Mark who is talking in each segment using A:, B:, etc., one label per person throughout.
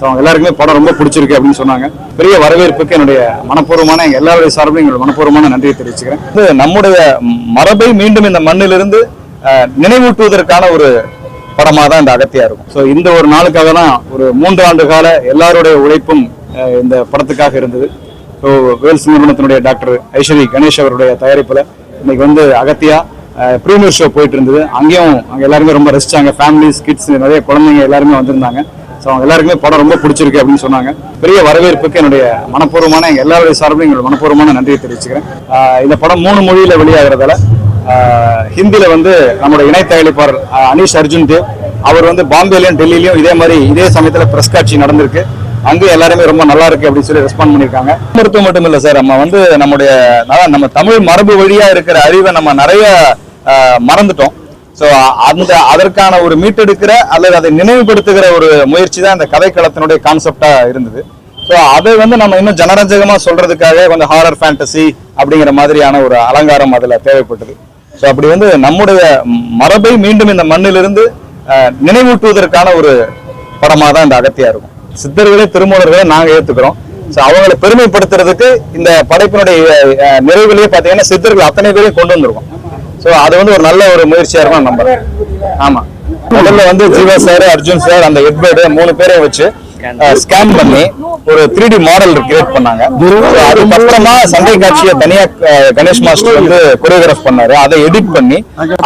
A: So அவங்க எல்லாருக்குமே படம் ரொம்ப பிடிச்சிருக்கு அப்படின்னு சொன்னாங்க. பெரிய வரவேற்புக்கு என்னுடைய மனப்பூர்வமான எங்கள் எல்லாருடைய சார்பிலும் எங்களுடைய மனப்பூர்வமான நன்றியை தெரிவிச்சுக்கிறேன். இது நம்முடைய மரபை மீண்டும் இந்த மண்ணிலிருந்து நினைவூட்டுவதற்கான ஒரு படமாக தான் இந்த அகத்தியா இருக்கும். ஸோ இந்த ஒரு நாளுக்காக தான் ஒரு மூன்று ஆண்டு கால எல்லாருடைய உழைப்பும் இந்த படத்துக்காக இருந்தது. ஸோ வேல்ஸ் நிறுவனத்தினுடைய டாக்டர் ஐஸ்வரி கணேஷ் அவருடைய தயாரிப்பில் இன்னைக்கு வந்து அகத்தியா ப்ரீமியர் ஷோ போயிட்டு இருந்தது. அங்கேயும் அங்கே எல்லாருமே ரொம்ப ரசிச்சாங்க. ஃபேமிலிஸ் கிட்ஸ் நிறைய குழந்தைங்க எல்லாருமே வந்திருந்தாங்க. ஸோ அவங்க எல்லாருக்குமே படம் ரொம்ப பிடிச்சிருக்கு அப்படின்னு சொன்னாங்க. பெரிய வரவேற்புக்கு என்னுடைய மனப்பூர்வமான எங்கள் எல்லாருடைய சார்பிலும் எங்களுடைய மனப்பூர்வமான நன்றியை தெரிவிச்சுக்கிறேன். இந்த படம் மூணு மொழியில் வெளியாகிறதால ஹிந்தியில் வந்து நம்முடைய இணை தயாரிப்பாளர் அனீஷ் அர்ஜுன் தேவ் அவர் வந்து பாம்பேலையும் டெல்லிலையும் இதே மாதிரி இதே சமயத்தில் பிரஸ் காட்சி நடந்திருக்கு. அங்கே எல்லாருமே ரொம்ப நல்லா இருக்கு அப்படின்னு சொல்லி ரெஸ்பாண்ட் பண்ணியிருக்காங்க. மருத்துவம் மட்டும் இல்லை சார் நம்ம வந்து நம்முடைய நம்ம தமிழ் மரபு வழியாக இருக்கிற அறிவை நம்ம நிறைய மறந்துட்டோம். ஸோ அந்த அதற்கான ஒரு மீட்டெடுக்கிற அல்லது அதை நினைவுபடுத்துகிற ஒரு முயற்சி தான் இந்த கதைக்களத்தினுடைய கான்செப்டா இருந்தது. ஸோ அதை வந்து நம்ம இன்னும் ஜனரஞ்சகமா சொல்றதுக்காக கொஞ்சம் ஹாரர் ஃபேண்டசி அப்படிங்கிற மாதிரியான ஒரு அலங்காரம் அதில் தேவைப்பட்டது. ஸோ அப்படி வந்து நம்முடைய மரபை மீண்டும் இந்த மண்ணிலிருந்து நினைவூட்டுவதற்கான ஒரு படமாக தான் இந்த அகத்தியா இருக்கும். சித்தர்களே திருமூலர்களே நாங்கள் ஏற்றுக்கிறோம் ஸோ அவங்களை பெருமைப்படுத்துறதுக்கு இந்த படைப்பினுடைய நிறைவிலேயே பார்த்தீங்கன்னா சித்தர்கள் அத்தனை பேரையும் கொண்டு வந்திருக்கோம். ஸோ அது வந்து ஒரு நல்ல ஒரு முயற்சியாக இருக்கும் நம்புறேன் ஆமா. முதல்ல வந்து ஜீவா சார் அர்ஜுன் சார் அந்த எட்பேர்டு மூணு பேரையும் வச்சு ஸ்கேன் பண்ணி ஒரு த்ரீ டி மாடல் கிரியேட் பண்ணாங்க. அதுக்கப்புறமா சண்டை காட்சியை தனியா கணேஷ் மாஸ்டர் வந்து கொரியோகிராஃப் பண்ணாரு. அதை எடிட் பண்ணி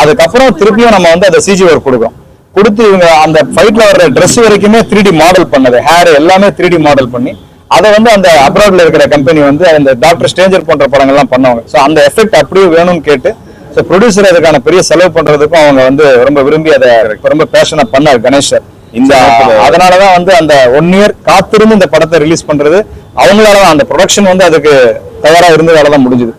A: அதுக்கப்புறம் திருப்பியும் நம்ம வந்து அதை சிஜி ஒர்க் கொடுக்கும் கொடுத்து இவங்க அந்த ஃபைட்ல வர்ற ட்ரெஸ் வரைக்குமே த்ரீ டி மாடல் பண்ணது. ஹேர் எல்லாமே த்ரீ டி மாடல் பண்ணி அதை வந்து அந்த அப்ராட்ல இருக்கிற கம்பெனி வந்து அந்த டாக்டர் ஸ்டேஞ்சர் போன்ற படங்கள்லாம் பண்ணுவாங்க. ஸோ அந்த எஃபெக்ட் அப்படியே வேணும்னு கேட்டு ஸோ ப்ரொடியூசர் அதுக்கான பெரிய செலவு பண்றதுக்கும் அவங்க வந்து ரொம்ப விரும்பி அதை ரொம்ப பேஷனா பண்ணார் கணேஷர் இந்த அதனாலதான் வந்து அந்த ஒன் இயர் காத்திருந்து இந்த படத்தை ரிலீஸ் பண்றது அவங்களால தான் அந்த ப்ரொடக்ஷன் வந்து அதுக்கு தயாரா இருந்ததால தான் முடிஞ்சது.